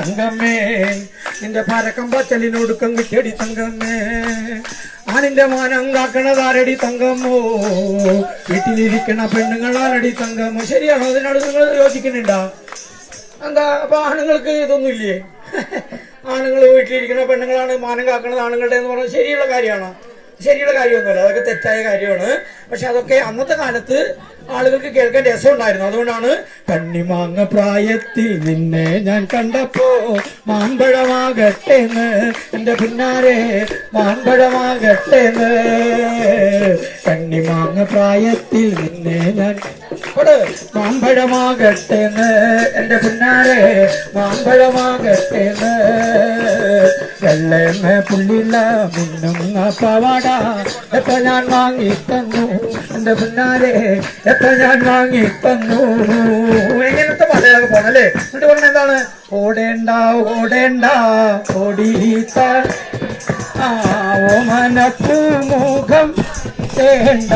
തങ്കമ്മേ നിന്റെ പരക്കം പച്ചലിനൊടുക്കം കിട്ടിയടി തങ്കമ്മേ ആ നിന്റെ മാനം കാക്കണതാരടി തങ്കമ്മോ വീട്ടിലിരിക്കണ പെണ്ണുങ്ങളാരടി തങ്കമ്മോ ശരിയാണോ? അതിനോട് നിങ്ങൾ യോജിക്കുന്നുണ്ടോ? എന്താ അപ്പൊ ആണുങ്ങൾക്ക് ഇതൊന്നും ഇല്ലേ ആണുങ്ങൾ വീട്ടിലിരിക്കുന്ന പെണ്ണുങ്ങളാണ് മാനം കാക്കണത് ആണുങ്ങളുടെ എന്ന് പറഞ്ഞാൽ ശരിയുള്ള കാര്യമാണോ? ശരിയുള്ള കാര്യമൊന്നുമല്ല. അതൊക്കെ തെറ്റായ കാര്യമാണ്. പക്ഷെ അതൊക്കെ അന്നത്തെ കാലത്ത് ആളുകൾക്ക് കേൾക്കാൻ രസം ഉണ്ടായിരുന്നു അതുകൊണ്ടാണ് കണ്ണിമാങ്ങ പ്രായത്തിൽ നിന്നെ ഞാൻ കണ്ടപ്പോ മാമ്പഴമാകട്ടെന്ന്. എന്റെ പിന്നാരെ മാമ്പഴമാകട്ടെന്ന്. കണ്ണിമാങ്ങ പ്രായത്തിൽ നിന്നെ ഞാൻ മാമ്പഴമാകട്ടേന്ന് എന്റെ പിന്നാലെ മാമ്പഴമാകട്ടേന്ന് വെള്ളമ പുള്ളില്ല മിന്നുങ്ങ പവാട എത്ര ഞാൻ വാങ്ങി തന്നു എന്റെ പിന്നാലെ എത്ര ഞാൻ വാങ്ങി തന്നു എങ്ങനത്തെ മലയാളം പോണല്ലേ എന്നിട്ട് പറഞ്ഞ എന്താണ്? ഓടേണ്ട ഓടേണ്ട ഓടിത്ത ആ ഓമനപ്പൂമുഖം തേണ്ട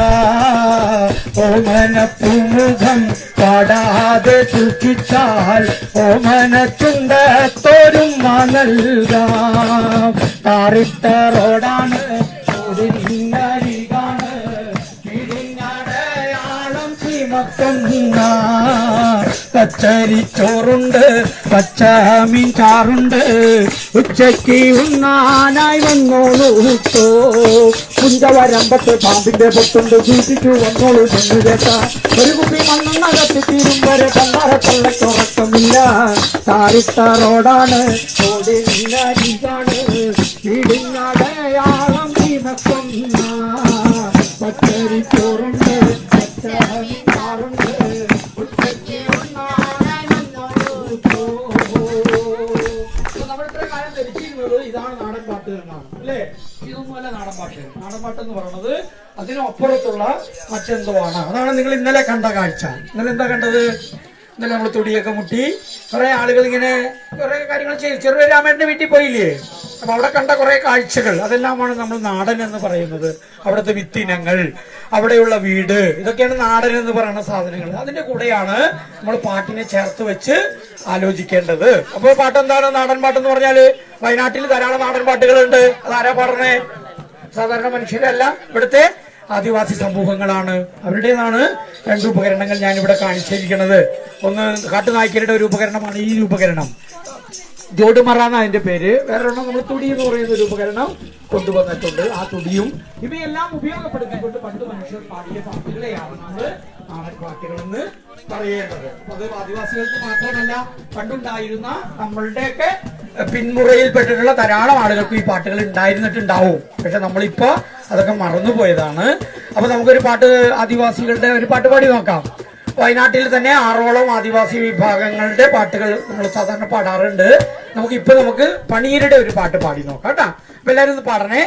ഓമനപ്പൂമുഖം പാടാതെ ദുഃഖിച്ചാൽ ഓമനച്ചുണ്ടത്തോരും നൽകാം താറിട്ട റോഡാണ് ഓടിനരികാണ് ഇതിനടയാളം ചീമക്കുന്ന പച്ചരി ചോറുണ്ട് പച്ച ചാറുണ്ട്. ഉച്ചയ്ക്ക് ഉണ്ണാനായി വന്നോളൂ. കുഞ്ചവരമ്പത്ത് പാമ്പിന്റെ പൊട്ടുണ്ട് സൂക്ഷിച്ചു വന്നോളൂ ഒരു കുപ്പി മണ്ണെണ്ണകത്തി തീരും വരെ പണ്ടാര കൊള്ളക്കുറക്കമില്ല താരിട്ട റോഡാണ് ഓടിനരികാണ് വീടിനടയാളം ചീമക്കുന്ന പച്ചരി ചോറുണ്ട്. പാട്ട് എന്നാണ് അല്ലേ? ഇതൊന്നുമല്ല നാടൻ പാട്ട് നാടൻ പാട്ട് എന്ന് പറയുന്നത് അതിനപ്പുറത്തുള്ള മറ്റെന്തോ ആണ് അതാണ് നിങ്ങൾ ഇന്നലെ കണ്ട കാഴ്ച. ഇന്നലെ എന്താ കണ്ടത്? ഇന്നലെ നമ്മൾ തുടിയൊക്കെ മുട്ടി കുറെ ആളുകൾ ഇങ്ങനെ കുറെ കാര്യങ്ങൾ ചെയ്തു. ചെറുപേര് രാമേട്ടന്റെ വീട്ടിൽ പോയില്ലേ? അപ്പൊ അവിടെ കണ്ട കുറേ കാഴ്ചകൾ. അതെല്ലാമാണ് നമ്മൾ നാടൻ എന്ന് പറയുന്നത്. അവിടുത്തെ വിത്തിനങ്ങൾ അവിടെയുള്ള വീട് ഇതൊക്കെയാണ് നാടൻ എന്ന് പറയുന്ന സാധനങ്ങൾ. അതിന്റെ കൂടെയാണ് നമ്മൾ പാട്ടിനെ ചേർത്ത് വെച്ച് ആലോചിക്കേണ്ടത്. അപ്പോൾ പാട്ട് എന്താണ്? നാടൻ പാട്ട് എന്ന് പറഞ്ഞാൽ വയനാട്ടിൽ ധാരാളം നാടൻ പാട്ടുകളുണ്ട്. അതാരാ പാടണേ സാധാരണ മനുഷ്യരല്ല. ഇവിടുത്തെ ആദിവാസി സമൂഹങ്ങളാണ്. അവരുടേതാണ് രണ്ട് ഉപകരണങ്ങൾ ഞാൻ ഇവിടെ കാണിച്ചിരിക്കുന്നത്. ഒന്ന് കാട്ടുനായ്ക്കരുടെ ഒരു ഉപകരണമാണ് ഈ ഉപകരണം. ജോഡുമറ എന്നാ അതിന്റെ പേര്. വേറെ ഒരെണ്ണം നമ്മൾ തുടി എന്ന് പറയുന്ന ഒരു ഉപകരണം കൊണ്ടുവന്നിട്ടുണ്ട്. ആ തുടിയും ഇവയെല്ലാം ഉപയോഗപ്പെടുത്തിക്കൊണ്ട് പണ്ട് മനുഷ്യർ പാടിയ പാട്ടുകളെയാണ് നമ്മൾ നാടൻ പറയേണ്ടത്. അത് ആദിവാസികൾക്ക് മാത്രമല്ല പണ്ടുണ്ടായിരുന്ന നമ്മളുടെയൊക്കെ പിന്മുറയിൽപ്പെട്ടിട്ടുള്ള ധാരാളം ആളുകൾക്ക് ഈ പാട്ടുകൾ ഉണ്ടായിരുന്നിട്ടുണ്ടാവും. പക്ഷെ നമ്മളിപ്പോ അതൊക്കെ മറന്നുപോയതാണ്. അപ്പൊ നമുക്കൊരു പാട്ട് ആദിവാസികളുടെ ഒരു പാട്ട് പാടി നോക്കാം. വയനാട്ടിൽ തന്നെ ആറോളം ആദിവാസി വിഭാഗങ്ങളുടെ പാട്ടുകൾ നമ്മൾ സാധാരണ പാടാറുണ്ട്. നമുക്ക് ഇപ്പൊ നമുക്ക് പണിയരുടെ ഒരു പാട്ട് പാടി നോക്കാം കേട്ടാ. അപ്പൊ എല്ലാവരും ഒന്ന് പാടണേ.